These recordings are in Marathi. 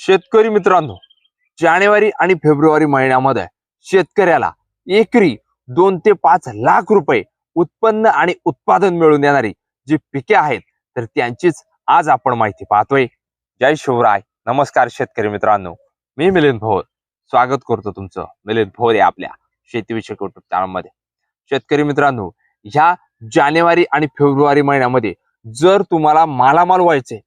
शेतकरी मित्रांनो जानेवारी आणि फेब्रुवारी महिन्यामध्ये शेतकऱ्याला एकरी दोन ते पाच लाख रुपये उत्पन्न आणि उत्पादन मिळवून देणारी जी पिके आहेत तर त्यांचीच आज आपण माहिती पाहतोय. जय शिवराय. नमस्कार शेतकरी मित्रांनो. मी मिलिंद भोर. स्वागत करतो तुमचं. मिलिंद भोर या आपल्या शेतीविषयक युट्यूब चॅनलमध्ये शेतकरी मित्रांनो ह्या जानेवारी आणि फेब्रुवारी महिन्यामध्ये जर तुम्हाला मालामाल व्हायचे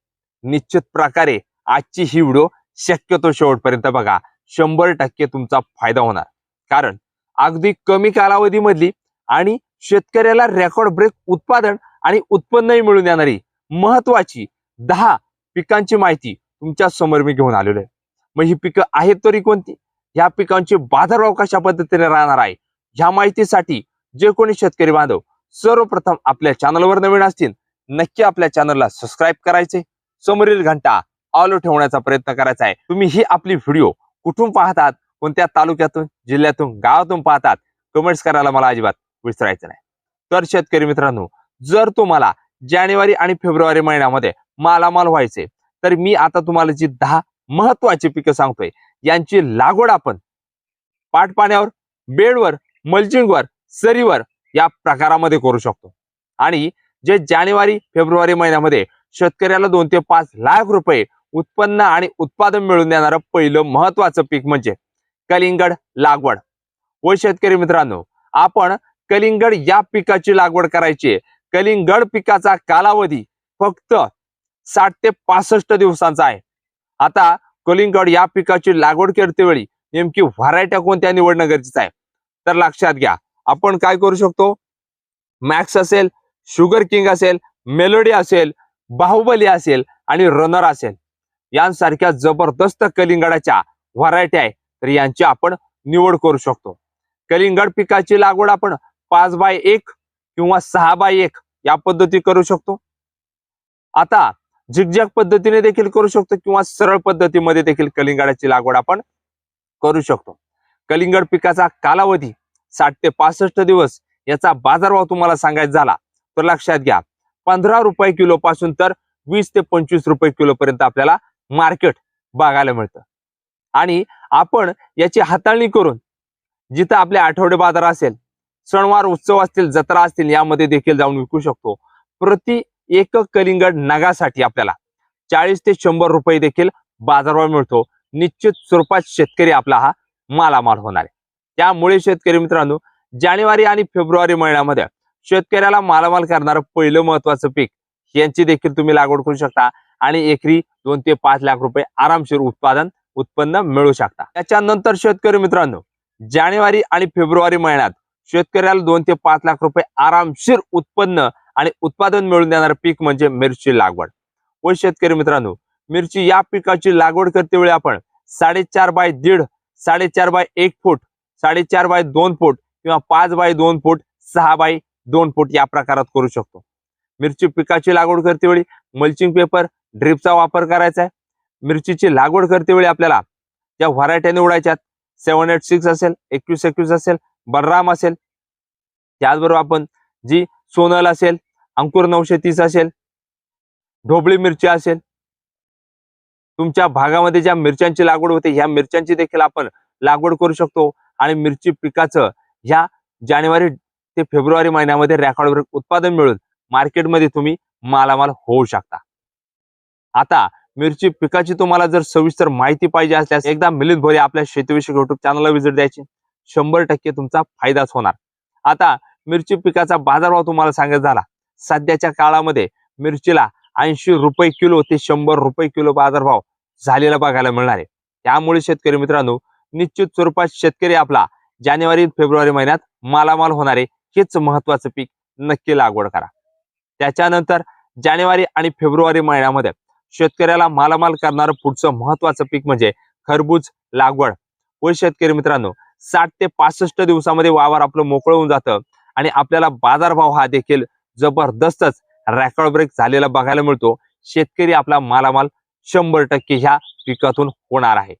निश्चित प्रकारे आजची ही व्हिडिओ शक्यतो शेवटपर्यंत बघा शंभर टक्के तुमचा फायदा होणार. कारण अगदी कमी कालावधीमधली आणि शेतकऱ्याला रेकॉर्ड ब्रेक उत्पादन आणि उत्पन्नही मिळून देणारी महत्वाची दहा पिकांची माहिती तुमच्यासमोर मी घेऊन आलेलो आहे. मग ही पिकं आहेत तरी कोणती? ह्या पिकांचे बाजारभाव कशा पद्धतीने राहणार आहे? ह्या माहितीसाठी जे कोणी शेतकरी बांधव सर्वप्रथम आपल्या चॅनलवर नवीन असतील नक्की आपल्या चॅनलला सबस्क्राईब करायचे. समोरील घंटा ऑल ठेवण्याचा प्रयत्न करायचा आहे. तुम्ही ही आपली व्हिडिओ कुठून पाहतात? कोणत्या तालुक्यातून जिल्ह्यातून गावातून पाहतात? कमेंट्स करायला मला अजिबात विसरायचं नाही. तर शेतकरी मित्रांनो जर तुम्हाला जानेवारी आणि फेब्रुवारी महिन्यामध्ये मालामाल व्हायचे तर मी आता तुम्हाला जी दहा महत्वाची पिकं सांगतोय यांची लागवड आपण पाटपाण्यावर बेडवर मल्चिंगवर सरीवर या प्रकारामध्ये करू शकतो. आणि जे जानेवारी फेब्रुवारी महिन्यामध्ये शेतकऱ्याला दोन ते पाच लाख रुपये उत्पन्न आणि उत्पादन मिळवून देणारं पहिलं महत्वाचं पीक म्हणजे कलिंगड लागवड. व शेतकरी मित्रांनो आपण कलिंगड या पिकाची लागवड करायची आहे. कलिंगड पिकाचा कालावधी फक्त साठ ते पासष्ट दिवसांचा आहे. आता कलिंगड या पिकाची लागवड करते वेळी नेमकी व्हरायट्या कोणत्या निवडणं गरजेचं आहे? तर लक्षात घ्या आपण काय करू शकतो? मॅक्स असेल शुगर किंग असेल मेलोडी असेल बाहुबली असेल आणि रनर असेल. यांसारख्या जबरदस्त कलिंगडाच्या व्हरायटी आहे तर यांची आपण निवड करू शकतो. कलिंगड पिकाची लागवड आपण पाच बाय एक किंवा सहा बाय एक या पद्धती करू शकतो. आता झिगझॅग पद्धतीने देखील करू शकतो किंवा सरळ पद्धतीमध्ये देखील कलिंगडाची लागवड आपण करू शकतो. कलिंगड पिकाचा कालावधी साठ ते पासष्ट दिवस याचा बाजारभाव तुम्हाला सांगायचा झाला तर लक्षात घ्या. पंधरा रुपये किलो पासून तर वीस ते पंचवीस रुपये किलो पर्यंत आपल्याला मार्केट बघायला मिळतं. आणि आपण याची हाताळणी करून जिथं आपले आठवडे बाजार असेल सणवार उत्सव असतील जत्रा असतील यामध्ये देखील जाऊन विकू शकतो. प्रति एक कलिंगड नगासाठी आपल्याला चाळीस ते शंभर रुपये देखील बाजारभाव मिळतो. निश्चित स्वरूपात शेतकरी आपला हा मालामाल होणार आहे. त्यामुळे शेतकरी मित्रांनो जानेवारी आणि फेब्रुवारी महिन्यामध्ये शेतकऱ्याला मालामाल करणारं पहिलं महत्वाचं पीक यांची देखील तुम्ही लागवड करू शकता. आणि एकरी दोन ते पाच लाख रुपये आरामशीर उत्पादन उत्पन्न मिळू शकता. त्याच्यानंतर शेतकरी मित्रांनो जानेवारी आणि फेब्रुवारी महिन्यात शेतकऱ्याला दोन ते पाच लाख रुपये आरामशीर उत्पन्न आणि उत्पादन मिळून देणारं पीक म्हणजे मिरची लागवड. व शेतकरी मित्रांनो मिरची या पिकाची लागवड करतेवेळी आपण साडेचार बाय दीड साडेचार बाय एक फूट साडेचार बाय दोन फूट किंवा पाच बाय दोन फूट सहा बाय दोन फूट या प्रकारात करू शकतो. मिरची पिकाची लागवड करतेवेळी मल्चिंग पेपर ड्रिपचा वापर करायचा आहे मिरचीची लागवड करते वेळी आपल्याला ज्या व्हरायट्या निवडायच्यात सेवन एट सिक्स असेल एकवीस एकवीस असेल बलराम असेल. त्याचबरोबर आपण जी सोनल असेल अंकुर नऊशे तीस असेल ढोबळी मिरची असेल. तुमच्या भागामध्ये ज्या मिरच्यांची लागवड होते ह्या मिरच्यांची देखील आपण लागवड करू शकतो. आणि मिरची पिकाचं ह्या जानेवारी ते फेब्रुवारी महिन्यामध्ये रेकॉर्डवर उत्पादन मिळून मार्केटमध्ये तुम्ही मालामाल होऊ शकता. आता मिरची पिकाची तुम्हाला जर सविस्तर माहिती पाहिजे असल्यास एकदा मिलिंद भोरे आपल्या शेतीविषयक युट्यूब चॅनलला व्हिजिट द्यायची. शंभर टक्के तुमचा फायदाच होणार. आता मिरची पिकाचा बाजारभाव तुम्हाला सांगत झाला. सध्याच्या काळामध्ये मिरचीला ऐंशी रुपये किलो ते शंभर रुपये किलो बाजारभाव झालेला बघायला मिळणार आहे. त्यामुळे शेतकरी मित्रांनो निश्चित स्वरूपात शेतकरी आपला जानेवारी फेब्रुवारी महिन्यात मालामाल होणारे हेच महत्वाचं पीक नक्की लागवड करा. त्याच्यानंतर जानेवारी आणि फेब्रुवारी महिन्यामध्ये शेतकऱ्याला मालामाल करणारं पुढचं महत्वाचं पीक म्हणजे खरबूज लागवड. व शेतकरी मित्रांनो साठ ते पासष्ट दिवसामध्ये वावर आपलं मोकळं होऊन जातं आणि आपल्याला बाजारभाव हा देखील जबरदस्तच रेकॉर्ड ब्रेक झालेला बघायला मिळतो. शेतकरी आपला मालामाल शंभर टक्के ह्या पिकातून होणार आहे.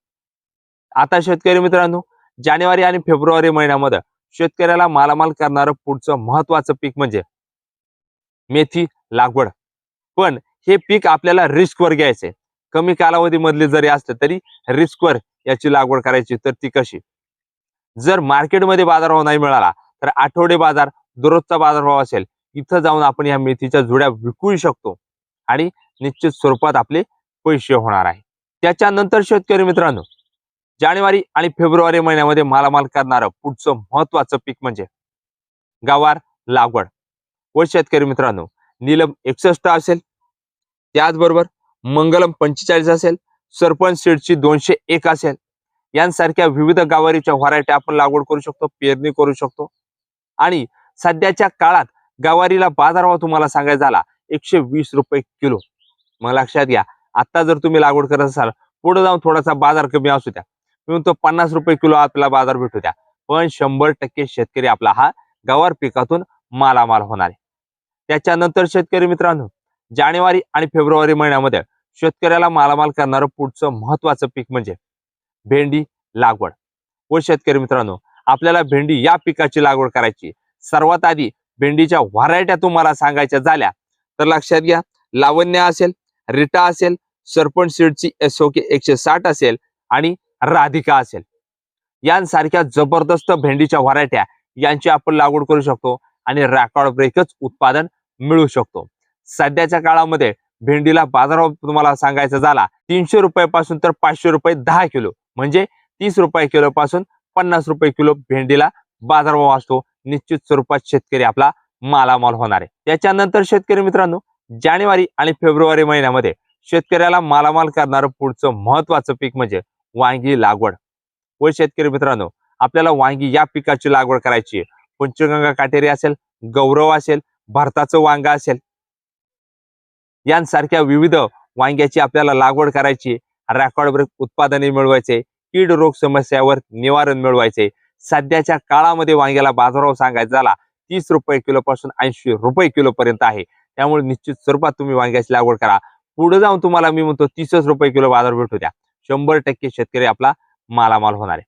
आता शेतकरी मित्रांनो जानेवारी आणि फेब्रुवारी महिन्यामध्ये शेतकऱ्याला मालामाल करणारं पुढचं महत्वाचं पीक म्हणजे मेथी लागवड. पण हे पीक आपल्याला रिस्कवर घ्यायचंय. कमी कालावधीमधले जरी असलं तरी रिस्कवर याची लागवड करायची तर ती कशी? जर मार्केटमध्ये बाजारभाव नाही मिळाला तर आठवडे बाजार दररोजचा बाजारभाव असेल इथं जाऊन आपण या मेथीच्या जुड्या विकू शकतो. आणि निश्चित स्वरूपात आपले पैसे होणार आहे. त्याच्यानंतर शेतकरी मित्रांनो जानेवारी आणि फेब्रुवारी महिन्यामध्ये मालामाल करणारं पुढचं महत्वाचं पीक म्हणजे गवार लागवड. व शेतकरी मित्रांनो नीलम एकसष्ट असेल त्याचबरोबर मंगलम पंचेचाळीस असेल सरपंच सीडची दोनशे एक असेल यांसारख्या विविध गावारीच्या व्हरायटी आपण लागवड करू शकतो पेरणी करू शकतो. आणि सध्याच्या काळात गवारीला बाजारभाव तुम्हाला सांगायचा झाला एकशे वीस रुपये किलो. मग लक्षात घ्या आता जर तुम्ही लागवड करत असाल पुढे जाऊन थोडासा बाजार कमी असू द्या. म्हणून तो पन्नास रुपये किलो आपला बाजार भेटू द्या. पण शंभर टक्के शेतकरी आपला हा गवार पिकातून मालामाल होणार आहे. त्याच्यानंतर शेतकरी मित्रांनो जानेवारी आणि फेब्रुवारी महिन्यामध्ये शेतकऱ्याला मालामाल करणारं पुढचं महत्वाचं पीक म्हणजे भेंडी लागवड. व शेतकरी मित्रांनो आपल्याला भेंडी या पिकाची लागवड करायची. सर्वात आधी भेंडीच्या व्हरायट्या तुम्हाला सांगायच्या झाल्या तर लक्षात घ्या लावण्य असेल रिटा असेल सरपंच सीडची एसओके एकशे साठ असेल आणि राधिका असेल. यांसारख्या जबरदस्त भेंडीच्या व्हरायट्या यांची आपण लागवड करू शकतो आणि रॅकॉर्ड ब्रेकच उत्पादन मिळू शकतो. सध्याच्या काळामध्ये भेंडीला बाजारभाव तुम्हाला सांगायचा झाला तीनशे रुपयापासून तर पाचशे रुपये दहा किलो. म्हणजे तीस रुपये किलो पासून पन्नास रुपये किलो भेंडीला बाजारभाव असतो. निश्चित स्वरूपात शेतकरी आपला मालामाल होणार आहे. त्याच्यानंतर शेतकरी मित्रांनो जानेवारी आणि फेब्रुवारी महिन्यामध्ये शेतकऱ्याला मालामाल करणारं पुढचं महत्वाचं पीक म्हणजे वांगी लागवड. व शेतकरी मित्रांनो आपल्याला वांगी या पिकाची लागवड करायची पंचगंगा काटेरी असेल गौरव असेल भारताचं वांगा असेल यांसारख्या विविध वांग्याची आपल्याला लागवड करायची रेकॉर्ड ब्रेक उत्पादने मिळवायचे कीड रोग समस्यावर निवारण मिळवायचे. सध्याच्या काळामध्ये वांग्याला बाजारभाव सांगायचा झाला तीस रुपये किलो पासून ऐंशी रुपये किलो पर्यंत आहे. त्यामुळे निश्चित स्वरूपात तुम्ही वांग्याची लागवड करा. पुढे जाऊन तुम्हाला मी म्हणतो तीसच रुपये किलो बाजार भेटू द्या. शंभर टक्के शेतकरी आपला मालामाल होणार आहे.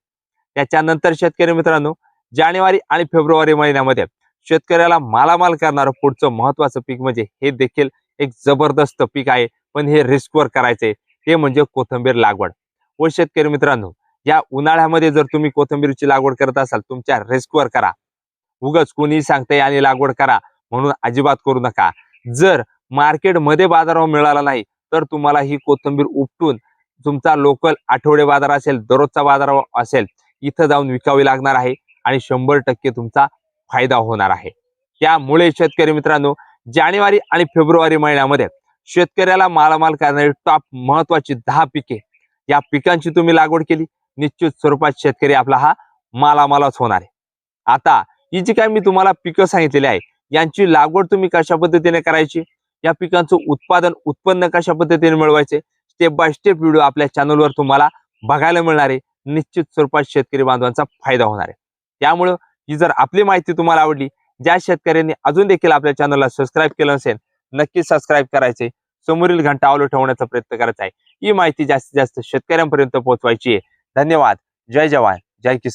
त्याच्यानंतर शेतकरी मित्रांनो जानेवारी आणि फेब्रुवारी महिन्यामध्ये शेतकऱ्याला मालामाल करणारं पुढचं महत्वाचं पीक म्हणजे हे देखील एक जबरदस्त पीक आहे. पण हे रिस्कवर करायचे ते म्हणजे कोथंबीर लागवड. व शेतकरी मित्रांनो या उन्हाळ्यामध्ये जर तुम्ही कोथंबीरची लागवड करत असाल तुमच्या रिस्कवर करा. उगच कोणीही सांगते आणि लागवड करा. म्हणून अजिबात करू नका. जर मार्केटमध्ये बाजारभाव मिळाला नाही तर तुम्हाला ही कोथंबीर उपटून तुमचा लोकल आठवडे बाजार असेल दररोजचा बाजार असेल इथं जाऊन विकावी लागणार आहे आणि शंभर टक्के तुमचा फायदा होणार आहे. त्यामुळे शेतकरी मित्रांनो जानेवारी आणि फेब्रुवारी महिन्यामध्ये शेतकऱ्याला मालामाल करणारी टॉप महत्वाची दहा पिके. या पिकांची तुम्ही लागवड केली निश्चित स्वरूपात शेतकरी आपला हा मालामालच होणार आहे. आता ही जी काय मी तुम्हाला पिकं सांगितलेली आहे यांची लागवड तुम्ही कशा पद्धतीने करायची? या पिकांचं उत्पादन उत्पन्न कशा पद्धतीने मिळवायचे? स्टेप बाय स्टेप व्हिडिओ आपल्या चॅनलवर तुम्हाला बघायला मिळणार आहे. निश्चित स्वरूपात शेतकरी बांधवांचा फायदा होणार आहे. त्यामुळं ही जर आपली माहिती तुम्हाला आवडली ज्या शेतकऱ्यांनी अजून देखील आपल्या चॅनलला सबस्क्राईब केलं असेल नक्की सबस्क्राईब करायचे. समोरील घंटा आवलं ठेवण्याचा प्रयत्न करायचा आहे. ही माहिती जास्तीत जास्त शेतकऱ्यांपर्यंत पोहोचवायची आहे. धन्यवाद. जय जवान. जय किसान.